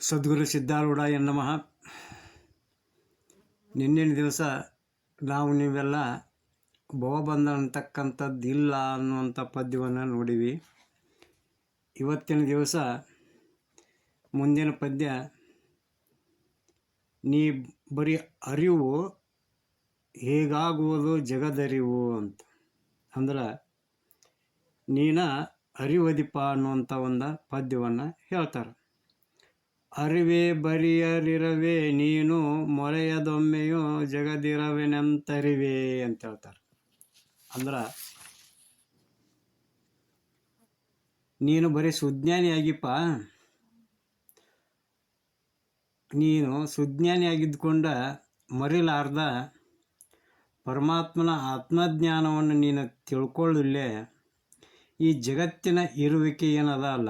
ಸದ್ಗುರು ಸಿದ್ಧಾರೂಢ ನಮಃ. ನಿನ್ನಿನ ದಿವಸ ನಾವು ನೀವೆಲ್ಲ ಭವಬಂಧ ಅಂತಕ್ಕಂಥದ್ದು ಇಲ್ಲ ಅನ್ನುವಂಥ ಪದ್ಯವನ್ನು ನೋಡಿವಿ. ಇವತ್ತಿನ ದಿವಸ ಮುಂದಿನ ಪದ್ಯ, ನೀ ಬರೀ ಅರಿವು ಹೇಗಾಗುವುದು ಜಗದರಿವು ಅಂತ. ಅಂದ್ರೆ ನೀನ ಅರಿವದಿಪ ಅನ್ನುವಂಥ ಒಂದು ಪದ್ಯವನ್ನು ಹೇಳ್ತಾರೆ. ಅರಿವೆ ಬರಿಯರಿರವೆ ನೀನು ಮೊರೆಯದೊಮ್ಮೆಯೂ ಜಗದಿರವೆನಂತರಿವೆ ಅಂತ ಹೇಳ್ತಾರೆ. ಅಂದ್ರೆ, ನೀನು ಬರೀ ಸುಜ್ಞಾನಿಯಾಗಿಪ್ಪ. ನೀನು ಸುಜ್ಞಾನಿಯಾಗಿದ್ದುಕೊಂಡ ಮರಿಲಾರ್ದ ಪರಮಾತ್ಮನ ಆತ್ಮಜ್ಞಾನವನ್ನು ನೀನು ತಿಳ್ಕೊಳ್ಳಿಲ್ಲೇ, ಈ ಜಗತ್ತಿನ ಇರುವಿಕೆ ಏನದ ಅಲ್ಲ,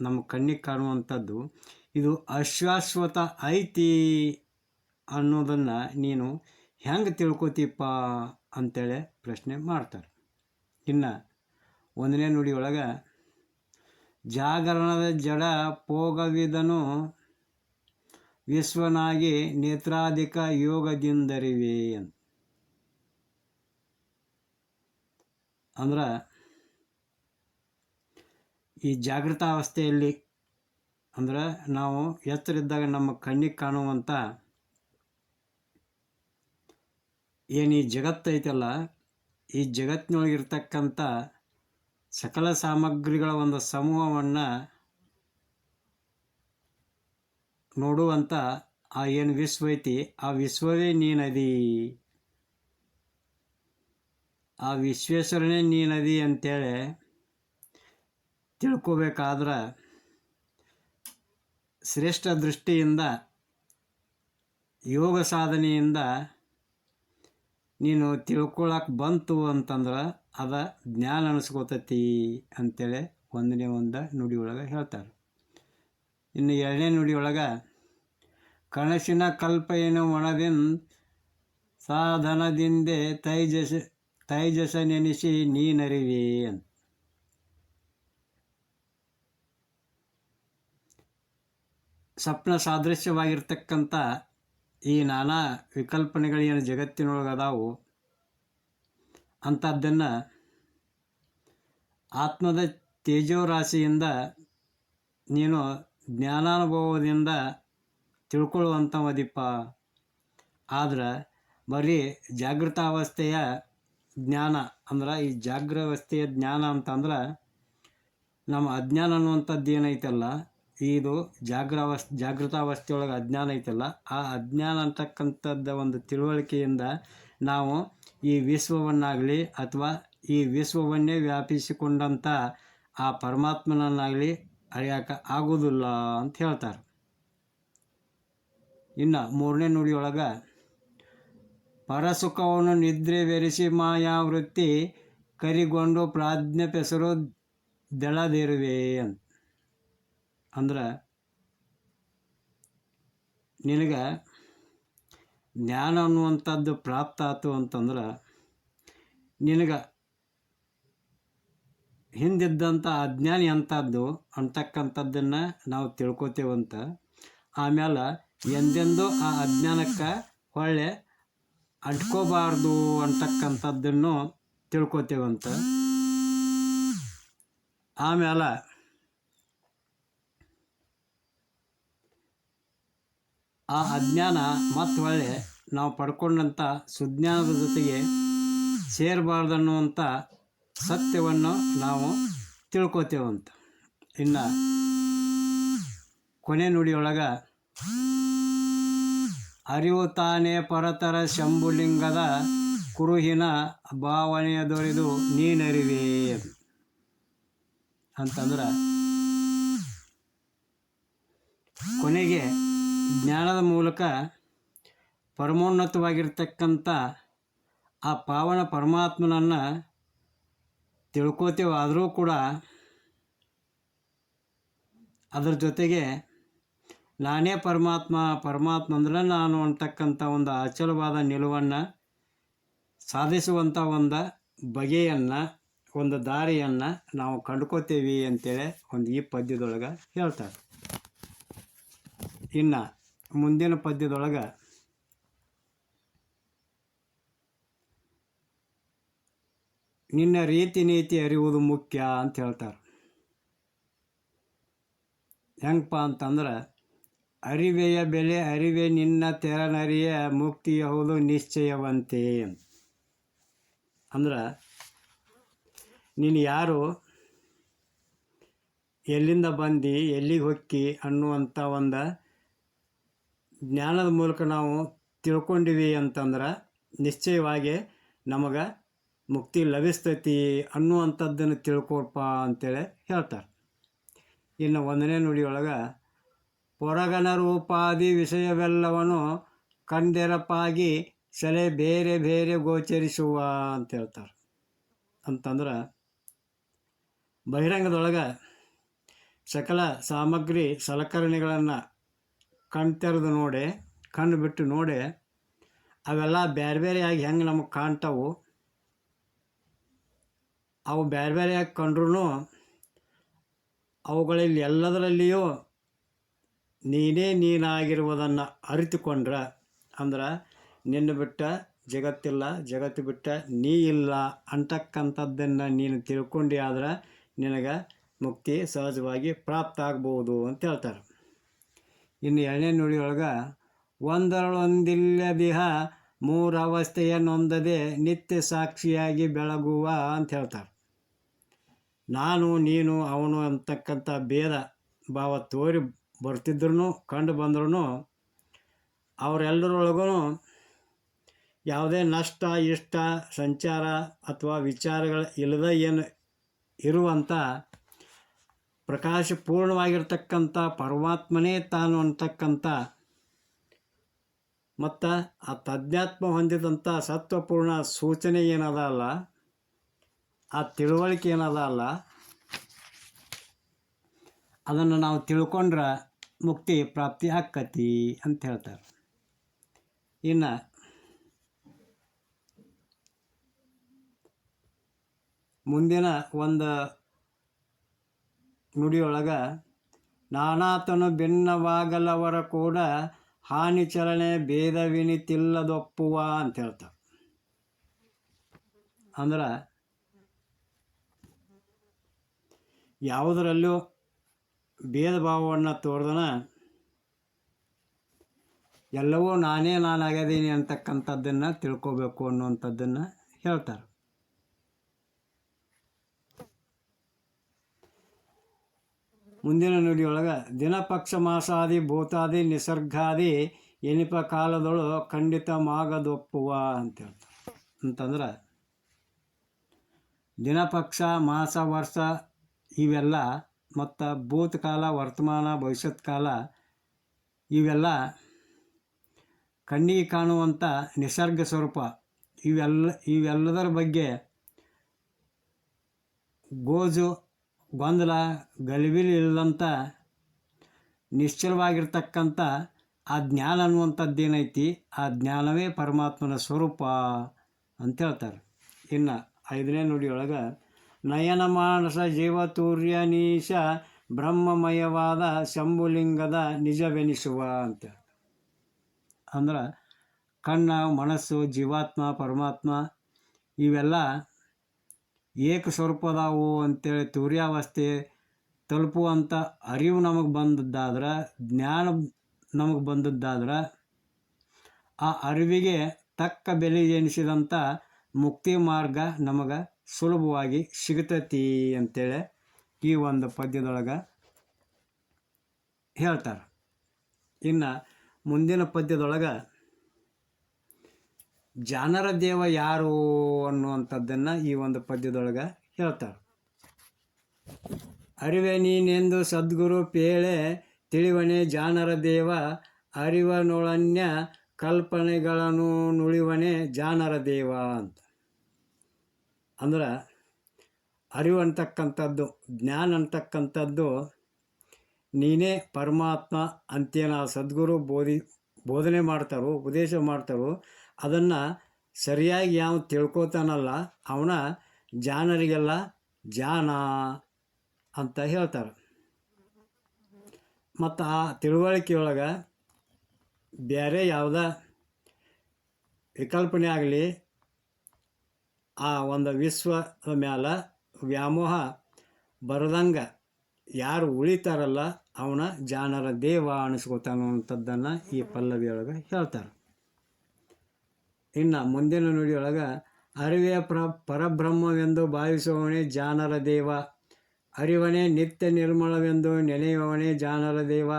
ನಮ್ಮ ಕಣ್ಣಿಗೆ ಕಾಣುವಂಥದ್ದು. ಇದು ಅಶಾಶ್ವತ ಐತಿ ಅನ್ನೋದನ್ನು ನೀನು ಹೆಂಗೆ ತಿಳ್ಕೊತೀಪ್ಪ ಅಂತೇಳಿ ಪ್ರಶ್ನೆ ಮಾಡ್ತಾರೆ. ಇನ್ನು ಒಂದನೇ ನುಡಿ ಒಳಗೆ ಜಾಗರಣದ ಜಡ ಪೋಗವಿದನು, ವಿಶ್ವನಾಗಿ ನೇತ್ರಾಧಿಕ ಯೋಗದಿಂದರಿವೆ ಅಂತ. ಅಂದ್ರೆ ಈ ಜಾಗೃತಾವಸ್ಥೆಯಲ್ಲಿ ಅಂದ್ರೆ ನಾವು ಎತ್ತರಿದ್ದಾಗ ನಮ್ಮ ಕಣ್ಣಿಗೆ ಕಾಣುವಂಥ ಏನು ಈ ಜಗತ್ತೈತಲ್ಲ ಈ ಜಗತ್ತಿನೊಳಗಿರ್ತಕ್ಕಂಥ ಸಕಲ ಸಾಮಗ್ರಿಗಳ ಒಂದು ಸಮೂಹವನ್ನು ನೋಡುವಂಥ ಆ ಏನು ವಿಶ್ವ ಐತಿ, ಆ ವಿಶ್ವವೇ ನೀನದಿ ಆ ವಿಶ್ವೇಶ್ವರನೇ ನೀನದಿ ಅಂತೇಳಿ ತಿಳ್ಕೋಬೇಕಾದ್ರೆ ಶ್ರೇಷ್ಠ ದೃಷ್ಟಿಯಿಂದ, ಯೋಗ ಸಾಧನೆಯಿಂದ ನೀನು ತಿಳ್ಕೊಳಕ್ಕೆ ಬಂತು ಅಂತಂದ್ರೆ ಅದ ಜ್ಞಾನ ಅನಿಸ್ಕೋತತಿ ಅಂತೇಳಿ ಒಂದನೇ ಒಂದು ನುಡಿ ಒಳಗೆ ಹೇಳ್ತಾರೆ. ಇನ್ನು ಎರಡನೇ ನುಡಿ ಒಳಗೆ, ಕನಸಿನ ಕಲ್ಪೆಯನ್ನು ಒಣದಿನ್ ಸಾಧನದಿಂದೆ ತೈಜಸ ತೈಜಸ ನೆನೆಸಿ ನೀನರಿವಿ ಅಂತ. ಸ್ವಪ್ನ ಸಾದೃಶ್ಯವಾಗಿರ್ತಕ್ಕಂಥ ಈ ನಾನಾ ವಿಕಲ್ಪನೆಗಳೇನು ಜಗತ್ತಿನೊಳಗೆ ಅದಾವು ಅಂಥದ್ದನ್ನು ಆತ್ಮದ ತೇಜೋರಾಶಿಯಿಂದ ನೀನು ಜ್ಞಾನಾನುಭವದಿಂದ ತಿಳ್ಕೊಳ್ಳುವಂಥವದಿಪ್ಪ. ಆದ್ರೆ ಬರೀ ಜಾಗೃತಾವಸ್ಥೆಯ ಜ್ಞಾನ, ಅಂದ್ರೆ ಈ ಜಾಗ್ರಾವಸ್ಥೆಯ ಜ್ಞಾನ ಅಂತಂದ್ರೆ ನಮ್ಮ ಅಜ್ಞಾನ ಅನ್ನುವಂಥದ್ದು ಏನೈತಲ್ಲ ಇದು ಜಾಗ್ರವಸ್, ಜಾಗೃತಾವಸ್ಥೆಯೊಳಗೆ ಅಜ್ಞಾನ ಐತಲ್ಲ, ಆ ಅಜ್ಞಾನ ಅಂತಕ್ಕಂಥದ್ದು ಒಂದು ತಿಳುವಳಿಕೆಯಿಂದ ನಾವು ಈ ವಿಶ್ವವನ್ನಾಗಲಿ ಅಥವಾ ಈ ವಿಶ್ವವನ್ನೇ ವ್ಯಾಪಿಸಿಕೊಂಡಂಥ ಆ ಪರಮಾತ್ಮನನ್ನಾಗಲಿ ಅರಿಯಕ್ಕೆ ಆಗೋದಿಲ್ಲ ಅಂತ ಹೇಳ್ತಾರೆ. ಇನ್ನು ಮೂರನೇ ನುಡಿಯೊಳಗೆ, ಪರಸುಖವನ್ನು ನಿದ್ರೆ ಬೆರೆಸಿ ಮಾಯಾವೃತ್ತಿ ಕರಿಗೊಂಡು ಪ್ರಾಜ್ಞೆಪೆಸರು ದೆಳದಿರುವೆ ಅಂತ. ಅಂದ್ರೆ ನಿನಗೆ ಜ್ಞಾನ ಅನ್ನುವಂಥದ್ದು ಪ್ರಾಪ್ತ ಆಯ್ತು ಅಂತಂದ್ರೆ ನಿನಗೆ ಹಿಂದಿದ್ದಂಥ ಅಜ್ಞಾನಿ ಅಂಥದ್ದು ಅಂತಕ್ಕಂಥದ್ದನ್ನು ನಾವು ತಿಳ್ಕೊತೇವಂತ. ಆಮೇಲೆ ಎಂದೆಂದೂ ಆ ಅಜ್ಞಾನಕ್ಕೆ ಹೊಳ್ಳೆ ಅಂಟ್ಕೋಬಾರ್ದು ಅಂತಕ್ಕಂಥದ್ದನ್ನು ತಿಳ್ಕೊತೇವಂತ. ಆಮೇಲೆ ಆ ಅಜ್ಞಾನ ಮತ್ತು ಹೊಳ್ಳೆ ನಾವು ಪಡ್ಕೊಂಡಂಥ ಸುಜ್ಞಾನದ ಜೊತೆಗೆ ಸೇರಬಾರ್ದನ್ನುವಂಥ ಸತ್ಯವನ್ನು ನಾವು ತಿಳ್ಕೊತೇವಂತ. ಇನ್ನು ಕೊನೆ ನುಡಿಯೊಳಗೆ, ಅರಿವು ತಾನೇ ಪರತರ ಶಂಭುಲಿಂಗದ ಕುರುಹಿನ ಭಾವನೆಯ ದೊರೆದು ನೀನರಿವೆ ಅಂತಂದ್ರೆ ಕೊನೆಗೆ ಜ್ಞಾನದ ಮೂಲಕ ಪರಮೋನ್ನತವಾಗಿರ್ತಕ್ಕಂಥ ಆ ಪಾವನ ಪರಮಾತ್ಮನನ್ನು ತಿಳ್ಕೋತೇವೆ ಆದರೂ ಕೂಡ ಅದರ ಜೊತೆಗೆ ನಾನೇ ಪರಮಾತ್ಮ ಪರಮಾತ್ಮ ಅಂದ್ರೆ ನಾನು ಅಂತಕ್ಕಂಥ ಒಂದು ಅಚಲವಾದ ನಿಲುವನ್ನು ಸಾಧಿಸುವಂಥ ಒಂದು ಬಗೆಯನ್ನು, ಒಂದು ದಾರಿಯನ್ನು ನಾವು ಕಂಡ್ಕೋತೇವೆ ಅಂತೇಳಿ ಒಂದು ಈ ಪದ್ಯದೊಳಗೆ ಹೇಳ್ತಾರೆ. ಇನ್ನು ಮುಂದಿನ ಪದ್ಯದೊಳಗೆ ನಿನ್ನ ರೀತಿ ನೀತಿ ಅರಿಯುವುದು ಮುಖ್ಯ ಅಂತ ಹೇಳ್ತಾರೆ. ಹೆಂಗಪ್ಪ ಅಂತಂದ್ರೆ ಅರಿವೆಯ ಬೆಲೆ ಅರಿವೆ ನಿನ್ನ ತೆರನರಿಯ ಮುಕ್ತಿಯಹುದು ನಿಶ್ಚಯವಂತೆ. ಅಂದ್ರೆ ನೀನು ಯಾರು, ಎಲ್ಲಿಂದ ಬಂದು, ಎಲ್ಲಿಗೆ ಹೊಕ್ಕಿ ಅನ್ನುವಂಥ ಒಂದು ಜ್ಞಾನದ ಮೂಲಕ ನಾವು ತಿಳ್ಕೊಂಡಿವಿ ಅಂತಂದ್ರೆ ನಿಶ್ಚಯವಾಗಿ ನಮಗೆ ಮುಕ್ತಿ ಲಭಿಸ್ತೈತಿ ಅನ್ನುವಂಥದ್ದನ್ನು ತಿಳ್ಕೊಪ್ಪ ಅಂತೇಳಿ ಹೇಳ್ತಾರೆ. ಇನ್ನು ಒಂದನೇ ನುಡಿಯೊಳಗೆ, ಪೊರಗನ ರೂಪಾದಿ ವಿಷಯವೆಲ್ಲವನ್ನು ಕಂದೆರಪಾಗಿ ಸೆಲೆ ಬೇರೆ ಬೇರೆ ಗೋಚರಿಸುವ ಅಂತ ಹೇಳ್ತಾರೆ. ಅಂತಂದ್ರೆ, ಬಹಿರಂಗದೊಳಗೆ ಸಕಲ ಸಾಮಗ್ರಿ ಸಲಕರಣೆಗಳನ್ನು ಕಣ್ತೆರೆದು ನೋಡಿ, ಕಣ್ಣು ಬಿಟ್ಟು ನೋಡಿ, ಅವೆಲ್ಲ ಬೇರೆ ಬೇರೆಯಾಗಿ ಹೆಂಗೆ ನಮಗೆ ಕಾಣ್ತಾವು. ಅವು ಬೇರೆ ಬೇರೆಯಾಗಿ ಕಂಡ್ರೂ ಅವುಗಳಲ್ಲಿ ಎಲ್ಲದರಲ್ಲಿಯೂ ನೀನೇ ನೀನಾಗಿರುವುದನ್ನು ಅರಿತುಕೊಂಡ್ರೆ ಅಂದ್ರೆ, ನಿನ್ನ ಬಿಟ್ಟ ಜಗತ್ತಿಲ್ಲ, ಜಗತ್ತು ಬಿಟ್ಟ ನೀ ಇಲ್ಲ ಅಂತಕ್ಕಂಥದ್ದನ್ನು ನೀನು ತಿಳ್ಕೊಂಡು ಆದ್ರೆ ನಿನಗೆ ಮುಕ್ತಿ ಸಹಜವಾಗಿ ಪ್ರಾಪ್ತ ಆಗ್ಬೋದು ಅಂತ ಹೇಳ್ತಾರೆ. ಇನ್ನು ಎರಡನೇ ನುಡಿಯೊಳಗೆ ಒಂದರೊಂದಿಲ್ಲ ದೇಹ ಮೂರು ಅವಸ್ಥೆಯ ನೊಂದದೆ ನಿತ್ಯ ಸಾಕ್ಷಿಯಾಗಿ ಬೆಳಗುವ ಅಂತ ಹೇಳ್ತಾರೆ. ನಾನು, ನೀನು, ಅವನು ಅಂತಕ್ಕಂಥ ಭೇದ ಭಾವ ತೋರಿ ಬರ್ತಿದ್ರು ಕಂಡು ಬಂದ್ರೂ ಅವರೆಲ್ಲರೊಳಗೂ ಯಾವುದೇ ನಷ್ಟ, ಇಷ್ಟ, ಸಂಚಾರ ಅಥವಾ ವಿಚಾರಗಳು ಇಲ್ಲದ ಏನು ಇರುವಂಥ ಪ್ರಕಾಶಪೂರ್ಣವಾಗಿರ್ತಕ್ಕಂಥ ಪರಮಾತ್ಮನೇ ತಾನು ಅಂತಕ್ಕಂಥ, ಮತ್ತು ಆ ತಜ್ಞಾತ್ಮ ಹೊಂದಿದಂಥ ಸತ್ವಪೂರ್ಣ ಸೂಚನೆ ಏನದ ಅಲ್ಲ, ಆ ತಿಳುವಳಿಕೆ ಏನದ ಅಲ್ಲ, ಅದನ್ನು ನಾವು ತಿಳ್ಕೊಂಡ್ರೆ ಮುಕ್ತಿ ಪ್ರಾಪ್ತಿ ಆಕ್ಕತಿ ಅಂತ ಹೇಳ್ತಾರೆ. ಇನ್ನು ಮುಂದಿನ ಒಂದು ನುಡಿಯೊಳಗೆ, ನಾನಾತನು ಭಿನ್ನವಾಗಲವರ ಕೂಡ ಹಾನಿ ಚಲನೆ ಭೇದವಿನಿತಿಲ್ಲದೊಪ್ಪುವ ಅಂತ ಹೇಳ್ತಾರೆ ಅಂದ್ರೆ, ಯಾವುದರಲ್ಲೂ ಭೇದ ಭಾವವನ್ನು ತೋರ್ದನ, ಎಲ್ಲವೂ ನಾನೇ ನಾನಾಗದೀನಿ ಅಂತಕ್ಕಂಥದ್ದನ್ನು ತಿಳ್ಕೋಬೇಕು ಅನ್ನುವಂಥದ್ದನ್ನು ಹೇಳ್ತಾರೆ. ಮುಂದಿನ ನುಡಿಯೊಳಗೆ ದಿನಪಕ್ಷ ಮಾಸಾದಿ, ಭೂತಾದಿ, ನಿಸರ್ಗಾದಿ, ಎನಿಪ ಕಾಲದೊಳು ಖಂಡಿತ ಮಾಗದೊಪ್ಪುವ ಅಂತ ಹೇಳ್ತಾರೆ ಅಂತಂದ್ರೆ ದಿನಪಕ್ಷ, ಮಾಸ, ವರ್ಷ ಇವೆಲ್ಲ ಮತ್ತು ಭೂತಕಾಲ ವರ್ತಮಾನ, ಭವಿಷ್ಯತ್ ಕಾಲ ಇವೆಲ್ಲ ಕಣ್ಣಿಗೆ ಕಾಣುವಂಥ ನಿಸರ್ಗ ಸ್ವರೂಪ. ಇವೆಲ್ಲ, ಇವೆಲ್ಲದರ ಬಗ್ಗೆ ಗೋಜು ಗೊಂದಲ ಗಲಿಬಿಲಿ ಇಲ್ಲದಂಥ ನಿಶ್ಚಲವಾಗಿರ್ತಕ್ಕಂಥ ಆ ಜ್ಞಾನ ಅನ್ನುವಂಥದ್ದು ಏನೈತಿ ಆ ಜ್ಞಾನವೇ ಪರಮಾತ್ಮನ ಸ್ವರೂಪ ಅಂತ ಹೇಳ್ತಾರೆ. ಇನ್ನು ಐದನೇ ನುಡಿಯೊಳಗೆ, ನಯನ ಮಾನಸ ಜೀವತೂರ್ಯ ನೀಶ ಬ್ರಹ್ಮಮಯವಾದ ಶಂಭುಲಿಂಗದ ನಿಜವೆನಿಸುವ ಅಂತ ಅಂದ್ರೆ ಕಣ್ಣ, ಮನಸ್ಸು, ಜೀವಾತ್ಮ, ಪರಮಾತ್ಮ ಇವೆಲ್ಲ ಏಕ ಸ್ವರೂಪದಾವು ಅಂತೇಳಿ ತುರ್ಯಾವಸ್ಥೆ ತಲುಪುವಂಥ ಅರಿವು ನಮಗೆ ಬಂದದ್ದಾದ್ರೆ, ಜ್ಞಾನ ನಮಗೆ ಬಂದದ್ದಾದ್ರೆ, ಆ ಅರಿವಿಗೆ ತಕ್ಕ ಬೆಲೆ ಎನಿಸಿದಂಥ ಮುಕ್ತಿ ಮಾರ್ಗ ನಮಗೆ ಸುಲಭವಾಗಿ ಸಿಗ್ತೈತಿ ಅಂತೇಳಿ ಈ ಒಂದು ಪದ್ಯದೊಳಗೆ ಹೇಳ್ತಾರೆ. ಇನ್ನು ಮುಂದಿನ ಪದ್ಯದೊಳಗೆ ಜಾನರ ದೇವ ಯಾರು ಅನ್ನುವಂಥದ್ದನ್ನು ಈ ಒಂದು ಪದ್ಯದೊಳಗೆ ಹೇಳ್ತಾರೆ. ಅರಿವೆ ನೀನೆಂದು ಸದ್ಗುರು ಪೇಳೆ, ತಿಳಿವಣೆ ಜಾನರ ದೇವ, ಅರಿವನೊಳನ್ಯ ಕಲ್ಪನೆಗಳನ್ನು ನುಳಿವನೆ ಜಾನರ ದೇವ ಅಂತ. ಅಂದ್ರೆ ಅರಿವು ಅಂತಕ್ಕಂಥದ್ದು, ಜ್ಞಾನ ಅಂತಕ್ಕಂಥದ್ದು, ನೀನೇ ಪರಮಾತ್ಮ ಅಂತೇನ ಸದ್ಗುರು ಬೋಧಿ, ಬೋಧನೆ ಮಾಡ್ತಾರೋ, ಉಪದೇಶ ಮಾಡ್ತಾರೋ ಅದನ್ನು ಸರಿಯಾಗಿ ಯಾವ ತಿಳ್ಕೊತಾನಲ್ಲ, ಅವನ ಜಾನರಿಗೆಲ್ಲ ಜಾನ ಅಂತ ಹೇಳ್ತಾರೆ. ಮತ್ತು ಆ ತಿಳುವಳಿಕೆಯೊಳಗೆ ಬೇರೆ ಯಾವುದ ವಿಕಲ್ಪನೆ ಆಗಲಿ, ಆ ಒಂದು ವಿಶ್ವದ ಮ್ಯಾಲ ವ್ಯಾಮೋಹ ಬರದಂಗೆ ಯಾರು ಉಳಿತಾರಲ್ಲ, ಅವನ ಜಾನರ ದೇವ ಅನಿಸ್ಕೊತಾನಂಥದ್ದನ್ನು ಈ ಪಲ್ಲವಿಯೊಳಗೆ ಹೇಳ್ತಾರೆ. ಇನ್ನು ಮುಂದಿನ ನುಡಿಯೊಳಗೆ ಅರಿವೆಯ ಪ್ರ, ಪರಬ್ರಹ್ಮವೆಂದು ಭಾವಿಸುವವನೇ ಜಾನರ ದೇವ. ಅರಿವನೇ ನಿತ್ಯ ನಿರ್ಮಲವೆಂದು ನೆನೆಯುವವನೇ ಜಾನರ ದೇವ.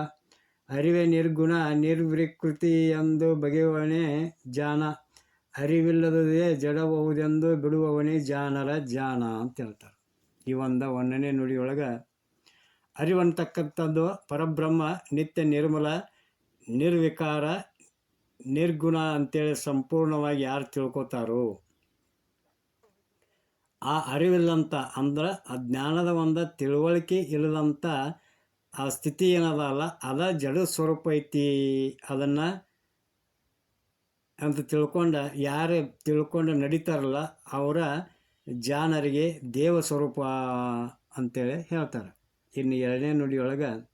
ಅರಿವೆ ನಿರ್ಗುಣ ನಿರ್ವಿಕೃತಿ ಎಂದು ಬಗೆಯುವವನೇ ಜಾನ. ಅರಿವಿಲ್ಲದೇ ಜಡಬಹುದೆಂದು ಬಿಡುವವನೇ ಜಾನರ ಜಾನ ಅಂತ ಹೇಳ್ತಾರೆ. ಈ ಒಂದು ಒಂದನೇ ನುಡಿಯೊಳಗೆ ಅರಿವಂತಕ್ಕಂಥದ್ದು ಪರಬ್ರಹ್ಮ, ನಿತ್ಯ ನಿರ್ಮಲ, ನಿರ್ವಿಕಾರ ನಿರ್ಗುಣ ಅಂತೇಳಿ ಸಂಪೂರ್ಣವಾಗಿ ಯಾರು ತಿಳ್ಕೊತಾರೋ, ಆ ಅರಿವಿಲ್ಲಂತ ಅಂದ್ರೆ ಆ ಜ್ಞಾನದ ಒಂದು ತಿಳುವಳಿಕೆ ಇಲ್ಲದಂಥ ಆ ಸ್ಥಿತಿ ಏನದಲ್ಲ ಅದ ಜಡ ಸ್ವರೂಪ ಐತಿ ಅದನ್ನು ಅಂತ ತಿಳ್ಕೊಂಡು ಯಾರು ತಿಳ್ಕೊಂಡು ನಡೀತಾರಲ್ಲ ಅವರ ಜಾನರಿಗೆ ದೇವ ಸ್ವರೂಪ ಅಂತೇಳಿ ಹೇಳ್ತಾರೆ. ಇನ್ನು ಎರಡನೇ ನುಡಿಯೊಳಗೆ,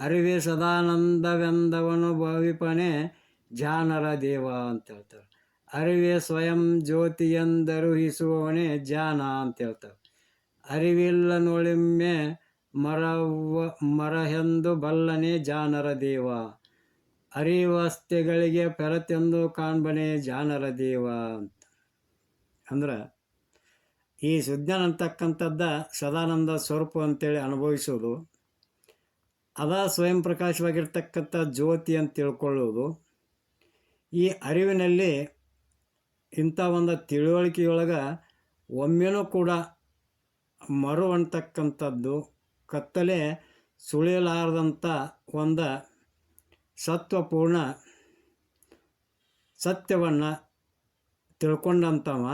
ಅರಿವೆ ಸದಾನಂದವೆಂದವನು ಭಾವಿಪನೆ ಜಾನರ ದೇವ ಅಂತ ಹೇಳ್ತಾರೆ. ಅರಿವೆ ಸ್ವಯಂ ಜ್ಯೋತಿಯಂದರುಹಿಸುವವನೇ ಜಾನ ಅಂತ ಹೇಳ್ತಾರೆ. ಅರಿವಿಲ್ಲ ನೋಳಿಮ್ಮೆ ಮರವ ಮರಹೆಂದು ಬಲ್ಲನೆ ಜಾನರ ದೇವ. ಅರಿವಸ್ತೆಗಳಿಗೆ ಪೆರತೆಂದು ಕಾಣ್ಬನೆ ಜಾನರ ದೇವ ಅಂತ. ಅಂದ್ರೆ ಈ ಸುಜ್ಞಾನ ಅಂತಕ್ಕಂಥದ್ದ ಸದಾನಂದ ಸ್ವರೂಪ ಅಂತೇಳಿ ಅನುಭವಿಸೋದು. ಅದ ಸ್ವಯಂ ಪ್ರಕಾಶವಾಗಿರ್ತಕ್ಕಂಥ ಜ್ಯೋತಿ ಅಂತ ತಿಳ್ಕೊಳ್ಳೋದು. ಈ ಅರಿವಿನಲ್ಲಿ ಇಂಥ ಒಂದು ತಿಳುವಳಿಕೆಯೊಳಗೆ ಒಮ್ಮೆನೂ ಕೂಡ ಮರು ಅಂತಕ್ಕಂಥದ್ದು ಕತ್ತಲೆ ಸುಳಿಯಲಾರದಂಥ ಒಂದು ಸತ್ವಪೂರ್ಣ ಸತ್ಯವನ್ನು ತಿಳ್ಕೊಂಡಂಥವ.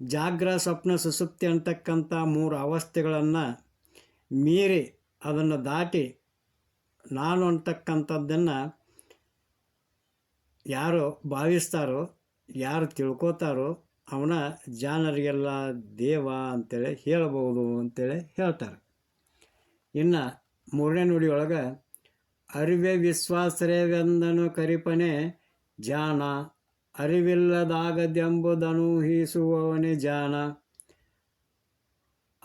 ಜಾಗ್ರ ಸ್ವಪ್ನ ಸುಸುಪ್ತಿ ಅಂತಕ್ಕಂಥ ಮೂರು ಅವಸ್ಥೆಗಳನ್ನು ಮೀರಿ ಅದನ್ನು ದಾಟಿ ನಾನು ಅಂತಕ್ಕಂಥದ್ದನ್ನು ಯಾರು ಭಾವಿಸ್ತಾರೋ, ಯಾರು ತಿಳ್ಕೊತಾರೋ ಅವನ ಜಾನರಿಗೆಲ್ಲ ದೇವ ಅಂತೇಳಿ ಹೇಳಬಹುದು ಅಂತೇಳಿ ಹೇಳ್ತಾರೆ. ಇನ್ನು ಮೂರನೇ ನುಡಿಯೊಳಗೆ, ಅರಿವೆ ವಿಶ್ವಾಸರೇವೆಂದನು ಕರಿಪನೆ, ಜಾನ ಅರಿವಿಲ್ಲದಾಗದೆಂಬುದನು ಹೀಸುವವನೇ ಜಾನ.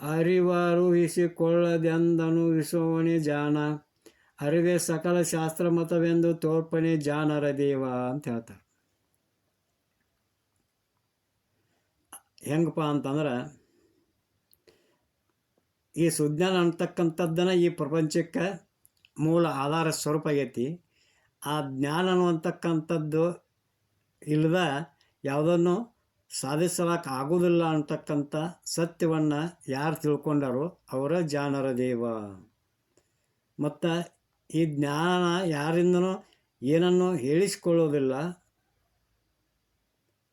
ಅರಿವರುಹಿಸಿಕೊಳ್ಳದೆಂದನು ವಿಸುವವನೇ ಜಾನ. ಅರಿವೆ ಸಕಲ ಶಾಸ್ತ್ರ ಮತವೆಂದು ತೋರ್ಪಣೆ ಜಾನರ ದೇವ ಅಂತ ಹೇಳ್ತಾರೆ. ಹೆಂಗಪ್ಪ ಅಂತಂದ್ರೆ, ಈ ಸುಜ್ಞಾನ ಅಂತಕ್ಕಂಥದ್ದನ್ನು ಈ ಪ್ರಪಂಚಕ್ಕೆ ಮೂಲ ಆಧಾರ ಸ್ವರೂಪ ಆಗೈತಿ. ಆ ಜ್ಞಾನ ಅನ್ನುವಂತಕ್ಕಂಥದ್ದು ಇಲ್ಲದ ಯಾವುದನ್ನು ಸಾಧಿಸಲಾಕ ಆಗೋದಿಲ್ಲ ಅಂತಕ್ಕಂಥ ಸತ್ಯವನ್ನು ಯಾರು ತಿಳ್ಕೊಂಡಾರೋ? ಅವರ ಜಾನರ ದೇವ. ಮತ್ತು ಈ ಜ್ಞಾನ ಯಾರಿಂದನೂ ಏನನ್ನು ಹೇಳಿಸ್ಕೊಳ್ಳೋದಿಲ್ಲ.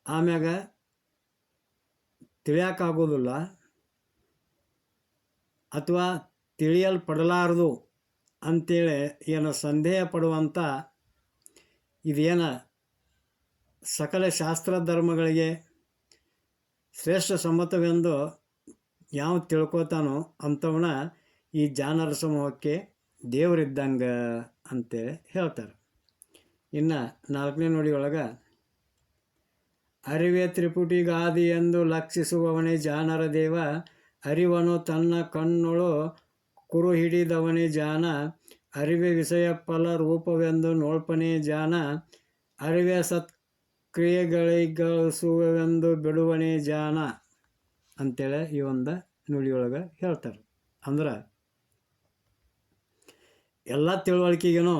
ಆಮ್ಯಾಗ ತಿಳಿಯಕ್ಕಾಗೋದಿಲ್ಲ ಅಥವಾ ತಿಳಿಯಲ್ಪಡಲಾರದು ಅಂತೇಳಿ ಏನು ಸಂದೇಹ ಪಡುವಂಥ ಇದೇನು ಸಕಲ ಶಾಸ್ತ್ರ ಧರ್ಮಗಳಿಗೆ ಶ್ರೇಷ್ಠ ಸಮ್ಮತವೆಂದು ಯಾವ ತಿಳ್ಕೊತಾನೋ ಅಂಥವನ್ನ ಈ ಜಾನರ ಸಮೂಹಕ್ಕೆ ದೇವರಿದ್ದಂಗೆ ಅಂತೇಳಿ ಹೇಳ್ತಾರೆ. ಇನ್ನು ನಾಲ್ಕನೇ ನೋಡಿಯೊಳಗೆ, ಅರಿವೆ ತ್ರಿಪುಟಿಗಾದಿ ಎಂದು ಲಕ್ಷಿಸುವವನೇ ಜಾನರ ದೇವ, ಅರಿವನು ತನ್ನ ಕಣ್ಣುಳು ಕುರು ಹಿಡಿದವನೇ ಜಾನ, ಅರಿವೆ ವಿಷಯ ಫಲ ರೂಪವೆಂದು ನೋಳ್ಪನೇ ಜಾನ, ಅರಿವೆ ಸತ್ಕ್ರಿಯೆಗಳಿಗಳಿಸುವೆಂದು ಬಿಡುವನೇ ಜಾನ ಅಂತೇಳಿ ಈ ಒಂದು ನುಡಿಯೊಳಗೆ ಹೇಳ್ತಾರೆ. ಅಂದ್ರೆ ಎಲ್ಲ ತಿಳುವಳಿಕೆಗೂ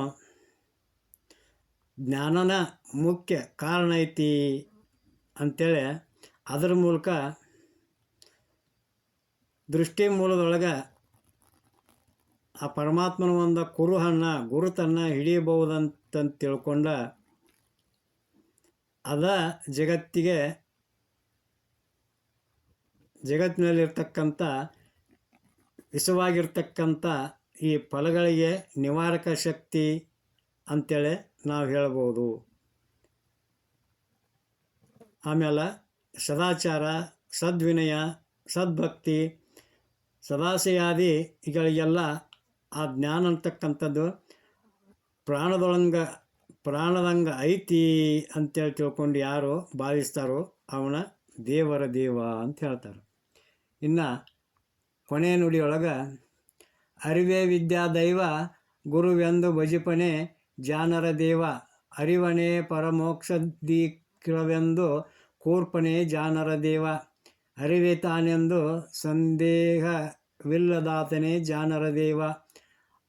ಜ್ಞಾನನ ಮುಖ್ಯ ಕಾರಣ ಐತಿ ಅಂಥೇಳಿ ಅದರ ಮೂಲಕ ದೃಷ್ಟಿ ಮೂಲದೊಳಗೆ ಆ ಪರಮಾತ್ಮನ ಒಂದು ಕುರುಹನ್ನು, ಗುರುತನ್ನು ಹಿಡಿಯಬಹುದಂತ ತಿಳ್ಕೊಂಡ ಅದ ಜಗತ್ತಿಗೆ ಜಗತ್ತಿನಲ್ಲಿರ್ತಕ್ಕಂಥ ವಿಷವಾಗಿರ್ತಕ್ಕಂಥ ಈ ಫಲಗಳಿಗೆ ನಿವಾರಕ ಶಕ್ತಿ ಅಂತೇಳಿ ನಾವು ಹೇಳ್ಬೋದು. ಆಮೇಲೆ ಸದಾಚಾರ, ಸದ್ವಿನಯ, ಸದ್ಭಕ್ತಿ ಸದಾಶಯಾದಿಗಳಿಗೆಲ್ಲ ಆ ಜ್ಞಾನ ಅಂತಕ್ಕಂಥದ್ದು ಪ್ರಾಣದೊಳಂಗ, ಪ್ರಾಣದಂಗ ಐತಿ ಅಂತೇಳಿ ತಿಳ್ಕೊಂಡು ಯಾರು ಭಾವಿಸ್ತಾರೋ ಅವನ ದೇವರ ದೇವ ಅಂತ ಹೇಳ್ತಾರೆ. ಇನ್ನು ಕೊನೆಯ ನುಡಿಯೊಳಗೆ ಅರಿವೇ ವಿದ್ಯಾ ದೈವ, ಗುರುವೆಂದು ಭಜಿಪನೆ ಜಾನರ ದೇವ. ಅರಿವನೇ ಪರಮೋಕ್ಷದೀಕ್ರವೆಂದು ಕೂರ್ಪನೆ ಜಾನರ ದೇವ. ಅರಿವೆ ತಾನೆಂದು ಸಂದೇಹವಿಲ್ಲದಾತನೇ ಜಾನರ ದೇವ.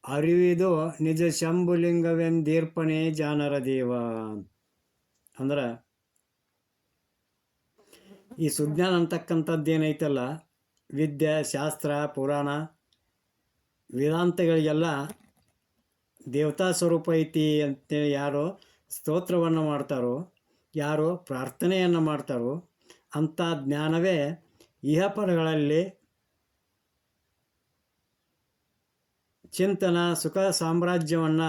ಅರಿವಿದು ನಿಜ ಶಂಭುಲಿಂಗವೆಂದೀರ್ಪಣೆ ಜಾನರ ದೇವ. ಅಂದ್ರೆ, ಈ ಸುಜ್ಞಾನ ಅಂತಕ್ಕಂಥದ್ದೇನೈತಲ್ಲ? ವಿದ್ಯೆ, ಶಾಸ್ತ್ರ, ಪುರಾಣ ವೇದಾಂತಗಳಿಗೆಲ್ಲ ದೇವತಾ ಸ್ವರೂಪ ಐತಿ ಅಂತೇಳಿ ಯಾರು ಸ್ತೋತ್ರವನ್ನು ಮಾಡ್ತಾರೋ, ಯಾರು ಪ್ರಾರ್ಥನೆಯನ್ನು ಮಾಡ್ತಾರೋ ಅಂಥ ಜ್ಞಾನವೇ ಇಹಪರಗಳಲ್ಲಿ ಚಿಂತನ, ಸುಖ, ಸಾಮ್ರಾಜ್ಯವನ್ನು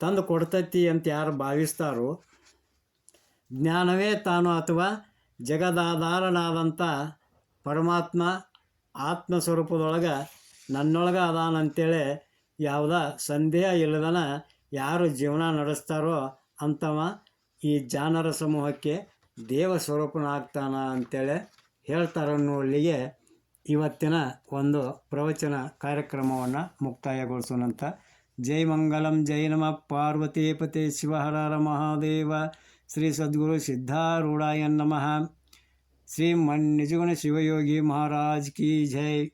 ತಂದು ಕೊಡ್ತೈತಿ ಅಂತ ಯಾರು ಭಾವಿಸ್ತಾರೋ, ಜ್ಞಾನವೇ ತಾನು ಅಥವಾ ಜಗದಾಧಾರನಾದಂಥ ಪರಮಾತ್ಮ ಆತ್ಮ ಸ್ವರೂಪದೊಳಗೆ ನನ್ನೊಳಗೆ ಅದಾನಂತೇಳಿ ಯಾವುದ ಸಂದೇಹ ಇಲ್ಲದನ ಯಾರು ಜೀವನ ನಡೆಸ್ತಾರೋ ಅಂತವ ಈ ಜಾನರ ಸಮೂಹಕ್ಕೆ ದೇವ ಸ್ವರೂಪನಾಗ್ತಾನ ಅಂತೇಳಿ ಹೇಳ್ತಾರನ್ನೋಲ್ಲಿಗೆ ಇವತ್ತಿನ ಒಂದು ಪ್ರವಚನ ಕಾರ್ಯಕ್ರಮವನ್ನು ಮುಕ್ತಾಯಗೊಳಿಸೋಣಂತ. ಜೈ ಮಂಗಲಂ, ಜೈ ನಮಃ. ಪಾರ್ವತಿಪತಿ ಶಿವಹರ ಮಹಾದೇವ. ಶ್ರೀ ಸದ್ಗುರು ಸಿದ್ಧಾರೂಢಾಯ ನಮಃ. ಶ್ರೀ ಮನ್ ನಿಜಗುಣ ಶಿವಯೋಗಿ ಮಹಾರಾಜ್ ಕಿ ಜೈ.